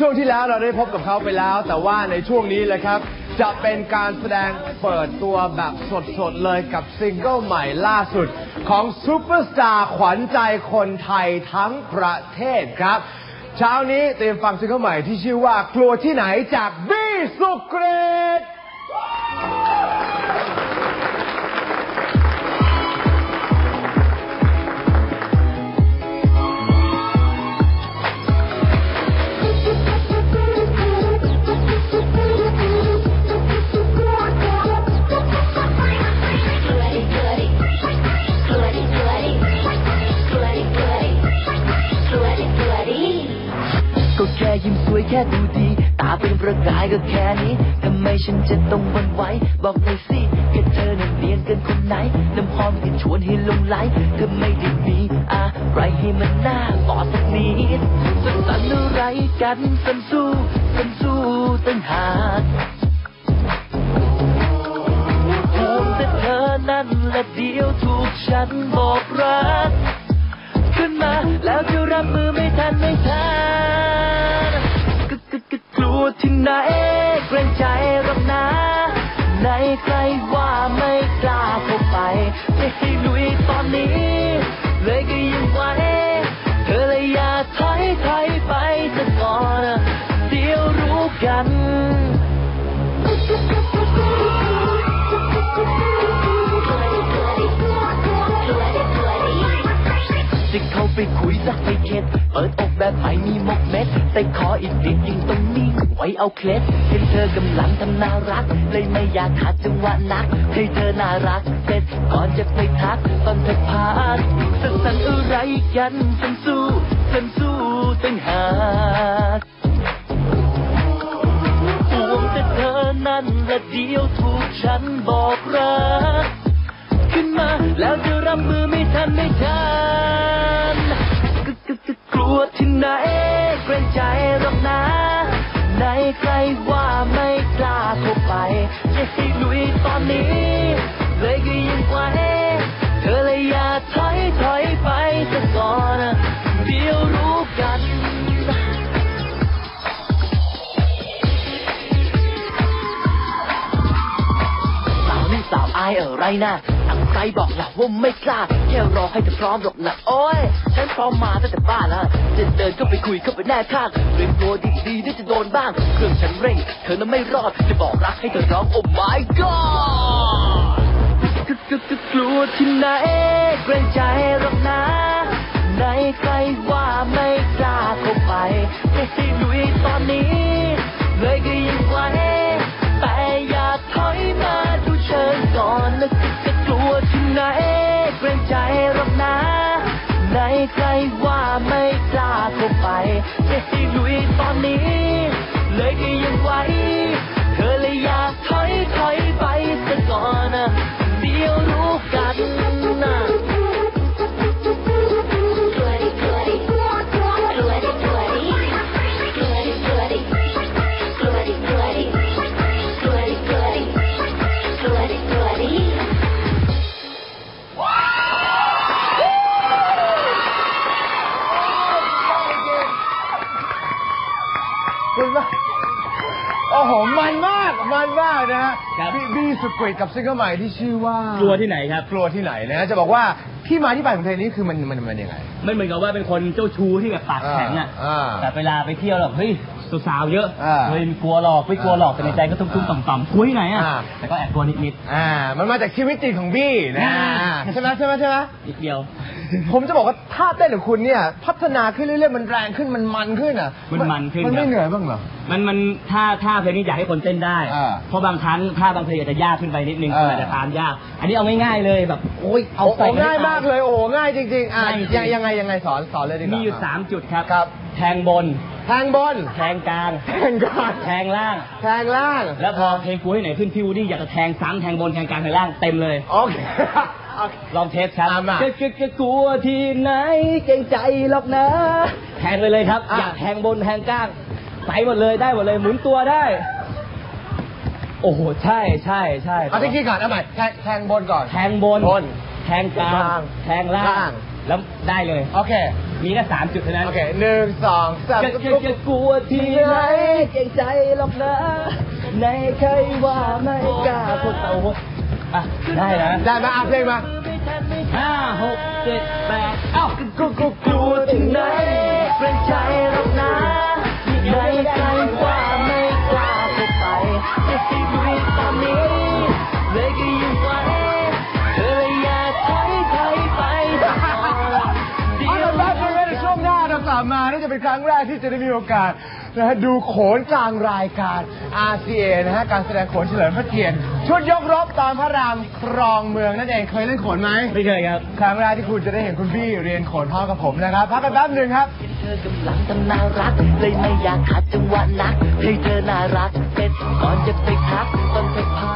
ช่วงที่แล้วเราได้พบกับเขาไปแล้ว แต่ว่าในช่วงนี้เลยครับ จะเป็นการแสดงเปิดตัวแบบสดๆเลยกับซิงเกิลใหม่ล่าสุด ของซูเปอร์สตาร์ขวัญใจคนไทยทั้งประเทศครับ เช้านี้เตรียมฟังซิงเกิลใหม่ที่ชื่อว่ากลัวที่ไหนจากบี้สุกเกรด ยิ้มสวยแค่ดูดี ตาเป็นประกายก็แค่นี้ ทำไมฉันจะต้องหวันไหว บอกหน่อยสิแค่เธอนั้นเนียนเกินคนไหน น้ำหอมที่ชวนให้ลงไหลเธอไม่ได้มีอะไรให้มันน่าบอดสักนิดสันสันอะไรกันสันสู้สันสู้ตั้งหากห่วงแต่เธอนั่นและเดียวถูกฉันบอกรักขึ้นมาแล้วจะรับมือไม่ทันไม่ทัน กกึกกลัวที่ไหนเกรงใจรับนะไหนใครว่าไม่กล้าเข้าไปจะให้ลุยตอนนี้ เลยก็ยังไหวเธอเลยอย่าถอยถอยไปซะก่อนเดี๋ยวรู้กัน ไปคุยสักไปเข็ดเปิดอกแบบไม่มีมกเม็ด แต่ขออีกนิดยิงตรงนี้ไว้เอาเคล็ดเห็นเธอกำลังทำน่ารัก เลยไม่อยากขาดจังหวะนัก ให้เธอน่ารักเสร็จก่อนจะไปทักตอนเธอพานสันสันอะไรกันฉันสู้ฉันสู้ตั้งหากห่วงแต่เธอนั่นและเดียวถูกฉันบอกรักขึ้นมาแล้วจะรับมือไม่ทันไม่ทัน กกึกกลัวที่ไหนเกรงใจหรอกนะไหนใครว่าไม่กล้าเข้าไปจะให้ลุยตอนนี้ เลยก็ยังไหวเธอเลยอย่าถอยถอยไปซะก่อนเดี๋ยวรู้กันสาวนี่สาวอายอะไรนะ ใจบอกหลักว่าไม่กล้าแค่รอให้เธอพร้อมหรอกนะโอ้ย ฉันพร้อมมาตั้งแต่บ้านแล้วจะเดินเข้าไปคุยเข้าไปแน่ข้างเตรียมตัวดีๆที่จะโดนบ้าง เครื่องฉันเร่ง เธอนั้นไม่รอด จะบอกรักให้เธอร้องโอ้ my god กึกกึกกึกกลัวที่ไหนเกรงใจหรอกนะไหนใครว่าไม่กล้าเข้าไปจะให้ลุยตอนนี้ เลยก็ยังไหวแต่อย่าถอยมาดูเชิญก่อนนะ ใครว่าไม่กล้าเข้าไปจะให้ลุยตอนนี้ เลยก็ยังไหว ครับบี้บี้สุดเกรดกับซิงเกิลใหม่ที่ชื่อว่ากลัวที่ไหนครับ กลัวที่ไหนนะฮะจะบอกว่าที่มาที่ไปของเพลงนี้คือมันมันมันยังไง ไม่เหมือนกับว่าเป็นคนเจ้าชู้ที่แบบปากแข็งอะ อ่า แต่เวลาไปเที่ยวแบบเฮ้ย สาวๆเยอะอ่าเลยกลัวหลอกไม่กลัวหลอกแต่ในใจก็ตุ้มๆต่อมๆกลัวที่ไหนอะอ่า แต่ก็แอบกลัวนิดอ่า มันมาจากชีวิตจริงของบี้นะอ่าอ่าใช่ไหมใช่ไหมใช่ไหม ๆนิดเดียว ผมจะบอกว่าท่าเต้นของคุณเนี่ย พัฒนาขึ้นเรื่อยๆมันแรงขึ้นมันมันขึ้นอะมันมันขึ้นมันครัไม่บเหนื่อยบ้างเหรอ มันมันท่าท่าเพลงนี้อยากให้คนเต้นได้ อ่าเพราะบางครั้งท่าบางเพลงอาจจะยากขึ้นไปนิดนึงอ่าอาจจะตามยาก อันนี้เอาง่ายๆเลยแบบโอ้ยเอาโอ้โหใส่ง่ายมากเลยโอ้โหง่ายจริงๆอะง่ายจริง ยังยังไงยังไงสอนสอนเลยดีกว่ามีมี อยู่สามจุดครับ ครับแทงบน แทงบน แทงกลาง แทงกลาง แทงล่าง แทงล่าง แล้วพอเพลงกูให้ไหนขึ้นพี่วูดดี้อยากจะแทงซ้ำแทงบนแทงกลางแทงล่างเต็มเลยโอเคโอเคลองเทสครับอะมาจะจะจะกลัวที่ไหนเกรงใจหรอกนะ แทงไปเลยครับอะอยากแทงบนแทงกลางไปหมดเลยได้หมดเลยหมุนตัวได้ โอ้โหใช่ใช่ใช่เอาที่กี้ก่อนเอาใหม่แทงแทงบนก่อน แทงบนบนแทงกลางกลาง แทงล่าล่างงแล้วได้เลย โอเค มีแค่สามจุดเท่านั้นโอเคหนึ่งสองสาม จะจะจะกลัวที่ไหนเกรงใจหรอกนะในใครว่าไม่กล้าพวกเราอะได้นะได้ไหมอะเพลงมาห้าหกเจ็ดแปดเอ้ากูกูกลัวถึงไหนเกรงใจหรอกนะในใครว่าไม่กล้าเข้าไป จะเป็นครั้งแรกที่จะได้มีโอกาสนะฮะดูโขนกลางรายการ RCA นะฮะการแสดงโขนเฉลิมพระเกียรติชุดยกรบตอนพระรามครองเมืองนั่นเองเคยเล่นโขนไหมไม่เคยครับ ครั้งแรกที่คุณจะได้เห็นคุณพี่เรียนโขนพ่อกับผมนะครับพักกันแป๊บหนึ่งครับเธอกำลังทำน่ารัก เลยไม่อยากขัดจังหวะนักให้เธอน่ารักเสร็จก่อนจะไปพักต้องเธอพา